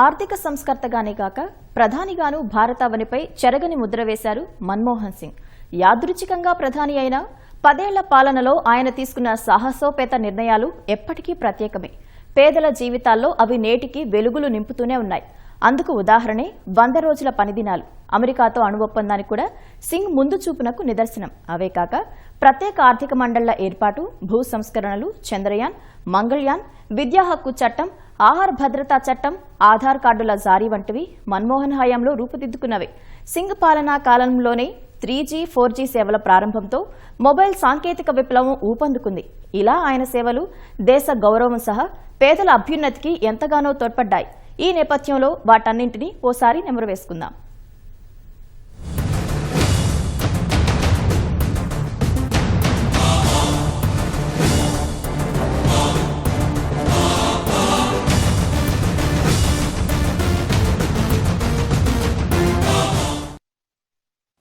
ఆర్థిక సంస్కర్తగానే కాక ప్రధానిగాను భారతావనిపై చెరగని ముద్ర వేశారు మన్మోహన్ సింగ్. యాదృచ్ఛికంగా ప్రధాని అయిన పదేళ్ళ పాలనలో ఆయన తీసుకున్న సాహసోపేత నిర్ణయాలు ఎప్పటికీ ప్రత్యేకమే. పేదల జీవితాల్లో అవి నేటికి వెలుగులు నింపుతూనే ఉన్నాయి. అందుకు ఉదాహరణే వంద రోజుల పనిదినాలు అమెరికాతో అణు ఒప్పందానికి కూడా సింగ్ ముందు చూపునకు నిదర్శనం. అవే కాక ప్రత్యేక ఆర్థిక మండళ్ళ ఏర్పాటు భూ సంస్కరణలు చంద్రయాన్ మంగళయాన్ విద్యా హక్కు చట్టం ఆహార భద్రతా చట్టం ఆధార్ కార్డుల జారీ వంటివి మన్మోహన్ హయాంలో రూపుదిద్దుకున్నవే. సింగ్ పాలనా కాలంలోనే త్రీ జీ ఫోర్ జీ సేవల ప్రారంభంతో మొబైల్ సాంకేతిక విప్లవం ఊపందుకుంది. ఇలా ఆయన సేవలు దేశ గౌరవం సహా పేదల అభ్యున్నతికి ఎంతగానో తోడ్పడ్డాయి. ఈ నేపథ్యంలో వాటన్నింటినీ ఓసారి నెమరు వేసుకుందాం.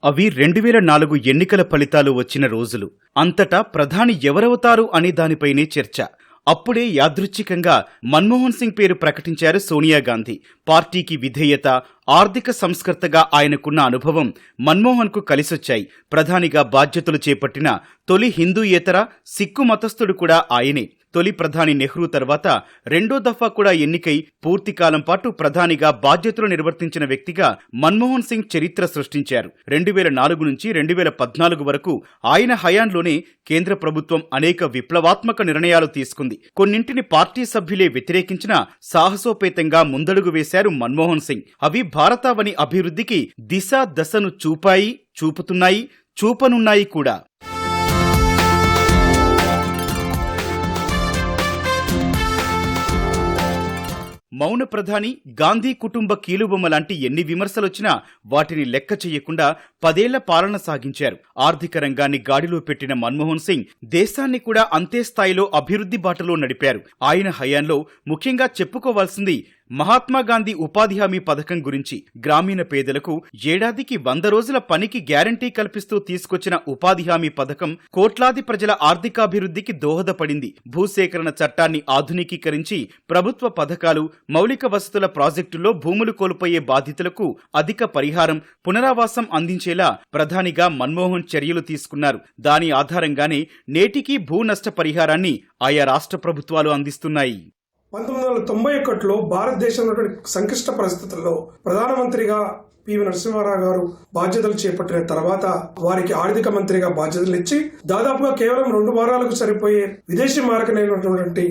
అవి రెండు వేల నాలుగు ఎన్నికల ఫలితాలు వచ్చిన రోజులు. అంతటా ప్రధాని ఎవరవుతారు అనే దానిపైనే చర్చ. అప్పుడే యాదృచ్ఛికంగా మన్మోహన్ సింగ్ పేరు ప్రకటించారు సోనియా గాంధీ. పార్టీకి విధేయత ఆర్థిక సంస్కర్తగా ఆయనకున్న అనుభవం మన్మోహన్కు కలిసొచ్చాయి. ప్రధానిగా బాధ్యతలు చేపట్టిన తొలి హిందూయేతర సిక్కు మతస్థుడు కూడా ఆయనే. తొలి ప్రధాని నెహ్రూ తర్వాత రెండో దఫా కూడా ఎన్నికై పూర్తి కాలం పాటు ప్రధానిగా బాధ్యతలు నిర్వర్తించిన వ్యక్తిగా మన్మోహన్ సింగ్ చరిత్ర సృష్టించారు. రెండు వేల నాలుగు నుంచి రెండు వేల పద్నాలుగు వరకు ఆయన హయాంలోనే కేంద్ర ప్రభుత్వం అనేక విప్లవాత్మక నిర్ణయాలు తీసుకుంది. కొన్నింటిని పార్టీ సభ్యులే వ్యతిరేకించిన సాహసోపేతంగా ముందడుగు వేశారు మన్మోహన్ సింగ్. అవి భారతావని అభివృద్ధికి దిశ దశను చూపాయి చూపుతున్నాయి చూపనున్నాయి కూడా. మౌన ప్రధాని గాంధీ కుటుంబ కీలుబొమ్మ లాంటి ఎన్ని విమర్శలొచ్చినా వాటిని లెక్క చేయకుండా పదేళ్ళ పాలన సాగించారు. ఆర్థిక రంగాన్ని గాడిలో పెట్టిన మన్మోహన్ సింగ్ దేశాన్ని కూడా అంతే స్థాయిలో అభివృద్ధి బాటలో నడిపారు. ఆయన హయాంలో ముఖ్యంగా చెప్పుకోవాల్సింది మహాత్మాగాంధీ ఉపాధి హామీ పథకం గురించి గ్రామీణ పేదలకు ఏడాదికి వంద రోజుల పనికి గ్యారంటీ కల్పిస్తూ తీసుకొచ్చిన ఉపాధి హామీ పథకం కోట్లాది ప్రజల ఆర్థికాభివృద్ధికి దోహదపడింది. భూసేకరణ చట్టాన్ని ఆధునికీకరించి ప్రభుత్వ పథకాలు మౌలిక వసతుల ప్రాజెక్టుల్లో భూములు కోల్పోయే బాధితులకు అధిక పరిహారం పునరావాసం అందించేలా ప్రధానిగా మన్మోహన్ చర్యలు తీసుకున్నారు. దాని ఆధారంగానే నేటికీ భూ నష్ట పరిహారాన్ని ఆయా రాష్ట్ర ప్రభుత్వాలు అందిస్తున్నాయి. పంతొమ్మిది వందల తొంభై ఒకటిలో భారతదేశంలో సంక్లిష్ట పరిస్థితుల్లో ప్రధానమంత్రిగా పివి నరసింహారావు గారు బాధ్యతలు చేపట్టిన తర్వాత వారికి ఆర్థిక మంత్రిగా బాధ్యతలు ఇచ్చి దాదాపుగా కేవలం రెండు వారాలకు సరిపోయే విదేశీ మారకమైనటువంటి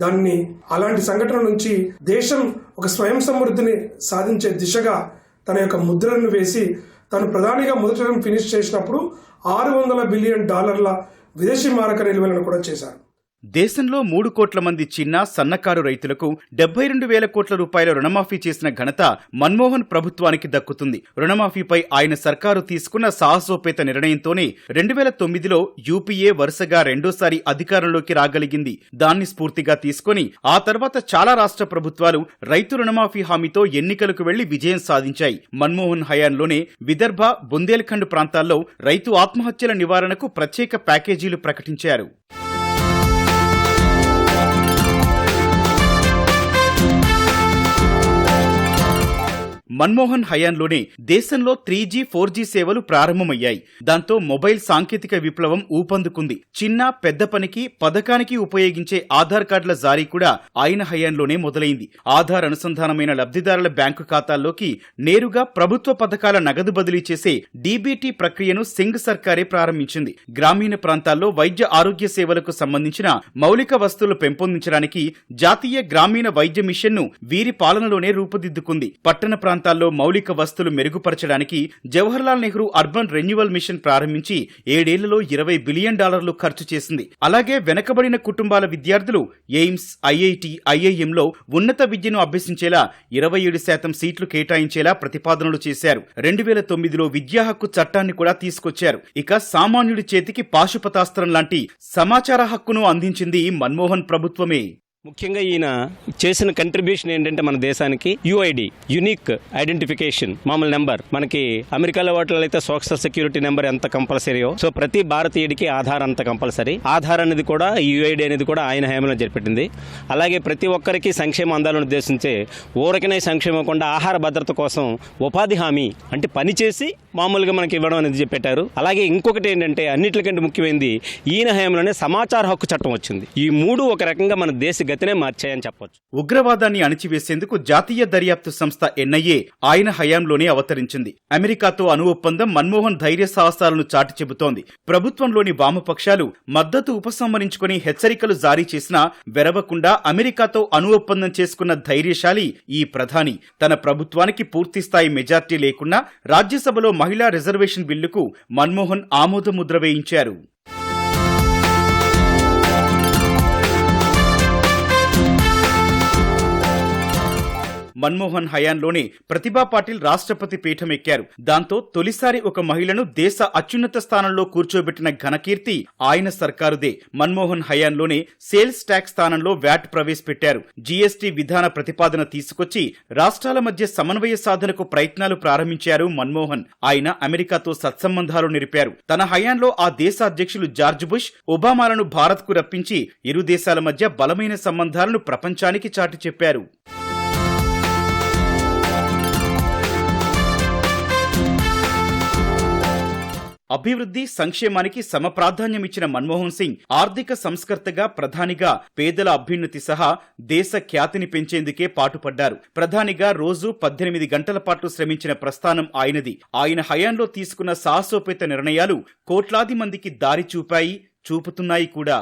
దాన్ని అలాంటి సంఘటన నుంచి దేశం ఒక స్వయం సమృద్ధిని సాధించే దిశగా తన యొక్క ముద్రను వేసి తను ప్రధానిగా మొదటి ఫినిష్ చేసినప్పుడు ఆరు వందల బిలియన్ డాలర్ల విదేశీ మారక నిల్వలను కూడా చేశారు. దేశంలో మూడు కోట్ల మంది చిన్న సన్నకారు రైతులకు డెబ్బై రెండు వేల కోట్ల రూపాయల రుణమాఫీ చేసిన ఘనత మన్మోహన్ ప్రభుత్వానికి దక్కుతుంది. రుణమాఫీపై ఆయన సర్కారు తీసుకున్న సాహసోపేత నిర్ణయంతోనే రెండు వేల తొమ్మిదిలో యూపీఏ వరుసగా రెండోసారి అధికారంలోకి రాగలిగింది. దాన్ని స్ఫూర్తిగా తీసుకొని ఆ తర్వాత చాలా రాష్ట్ర ప్రభుత్వాలు రైతు రుణమాఫీ హామీతో ఎన్నికలకు వెళ్ళి విజయం సాధించాయి. మన్మోహన్ హయాంలోనే విదర్భ బుందేల్ఖండ్ ప్రాంతాల్లో రైతు ఆత్మహత్యల నివారణకు ప్రత్యేక ప్యాకేజీలు ప్రకటించారు. మన్మోహన్ హయాంలోనే దేశంలో త్రీ జీ ఫోర్ జీ సేవలు ప్రారంభమయ్యాయి. దాంతో మొబైల్ సాంకేతిక విప్లవం ఊపందుకుంది. చిన్న పెద్ద పనికి పథకానికి ఉపయోగించే ఆధార్ కార్డుల జారీ కూడా ఆయన హయాంలోనే మొదలైంది. ఆధార్ అనుసంధానమైన లబ్ధిదారుల బ్యాంకు ఖాతాల్లోకి నేరుగా ప్రభుత్వ పథకాల నగదు బదిలీ చేసే డీబీటీ ప్రక్రియను సింగ్ సర్కారే ప్రారంభించింది. గ్రామీణ ప్రాంతాల్లో వైద్య ఆరోగ్య సేవలకు సంబంధించిన మౌలిక వస్తువులు పెంపొందించడానికి జాతీయ గ్రామీణ వైద్య మిషన్ను వీరి పాలనలోనే రూపుదిద్దుకుంది. పట్టణ ప్రాంతాల్లో మౌలిక వస్తువులు మెరుగుపరచడానికి Jawaharlal Nehru urban renewal mission ప్రారంభించి ఏడేళ్ళలో ఇరవై బిలియన్ డాలర్లు ఖర్చు చేసింది. అలాగే వెనకబడిన కుటుంబాల విద్యార్థులు ఎయిమ్స్ ఐఐటి ఐఐఎంలో ఉన్నత విద్యను అభ్యసించేలా ఇరవై ఏడు శాతం సీట్లు కేటాయించేలా ప్రతిపాదనలు చేశారు. రెండు వేల తొమ్మిదిలో విద్యా హక్కు చట్టాన్ని కూడా తీసుకొచ్చారు. ఇక సామాన్యుడి చేతికి పాశుపతాస్త్రం లాంటి సమాచార హక్కును అందించింది మన్మోహన్ ప్రభుత్వమే. ముఖ్యంగా ఈయన చేసిన కంట్రిబ్యూషన్ ఏంటంటే మన దేశానికి యుఐడి యునిక్ ఐడెంటిఫికేషన్ మామూలు నెంబర్ మనకి అమెరికాలో వాటిలో అయితే సోషల్ సెక్యూరిటీ నెంబర్ ఎంత కంపల్సరీయో సో ప్రతి భారతీయుడికి ఆధార్ అంత కంపల్సరీ ఆధార్ అనేది కూడా యుఐడి అనేది కూడా ఆయన హయాంలో జరిపెట్టింది. అలాగే ప్రతి ఒక్కరికి సంక్షేమ అందాలని ఉద్దేశించే ఊరకనే సంక్షేమం కూడా ఆహార భద్రత కోసం ఉపాధి హామీ అంటే పని చేసి మామూలుగా మనకి ఇవ్వడం అనేది చెప్పారు అలాగే ఇంకొకటి ఏంటంటే అన్నిటికంటే ముఖ్యమైనది ఈయన హయాంలోనే సమాచార హక్కు చట్టం వచ్చింది. ఈ మూడు ఒక రకంగా మన దేశ గతినే మార్చాయని చెప్పొచ్చు. ఉగ్రవాదాన్ని అణిచివేసేందుకు జాతీయ దర్యాప్తు సంస్థ ఎన్ఐఏ ఆయన హయాంలోనే అవతరించింది. అమెరికాతో అణు ఒప్పందం మన్మోహన్ ధైర్య సాహసాలను చాటి చెబుతోంది. ప్రభుత్వంలోని వామపక్షాలు మద్దతు ఉపసంహరించుకుని హెచ్చరికలు జారీ చేసినా వెరవకుండా అమెరికాతో అణు ఒప్పందం చేసుకున్న ధైర్యశాలి ఈ ప్రధాని. తన ప్రభుత్వానికి పూర్తిస్థాయి మెజార్టీ లేకున్నా రాజ్యసభలో మహిళా రిజర్వేషన్ బిల్లుకు మన్మోహన్ ఆమోదముద్ర వేయించారు. మన్మోహన్ హయాంలోనే ప్రతిభా పాటిల్ రాష్ట్రపతి పీఠం ఎక్కారు. దాంతో తొలిసారి ఒక మహిళను దేశ అత్యున్నత స్థానంలో కూర్చోబెట్టిన ఘనకీర్తి ఆయన సర్కారుదే. మన్మోహన్ హయాంలోనే సేల్స్ ట్యాక్స్ స్థానంలో వ్యాట్ ప్రవేశపెట్టారు. జీఎస్టీ విధాన ప్రతిపాదన తీసుకొచ్చి రాష్ట్రాల మధ్య సమన్వయ సాధనకు ప్రయత్నాలు ప్రారంభించారు మన్మోహన్. ఆయన అమెరికాతో సత్సంబంధాలు నిలిపారు. తన హయాంలో ఆ దేశ అధ్యక్షులు జార్జ్ బుష్ ఒబామాలను భారత్కు రప్పించి ఇరు దేశాల మధ్య బలమైన సంబంధాలను ప్రపంచానికి చాటి చెప్పారు. అభివృద్ధి సంక్షేమానికి సమప్రాధాన్యమిచ్చిన మన్మోహన్ సింగ్ ఆర్థిక సంస్కర్తగా ప్రధానిగా పేదల అభ్యున్నతి సహా దేశ ఖ్యాతిని పెంచేందుకే పాటుపడ్డారు. ప్రధానిగా రోజు పద్దెనిమిది గంటల పాటు శ్రమించిన ప్రస్థానం ఆయనది. ఆయన హయాంలో తీసుకున్న సాహసోపేత నిర్ణయాలు కోట్లాది మందికి దారి చూపాయి చూపుతున్నాయి కూడా.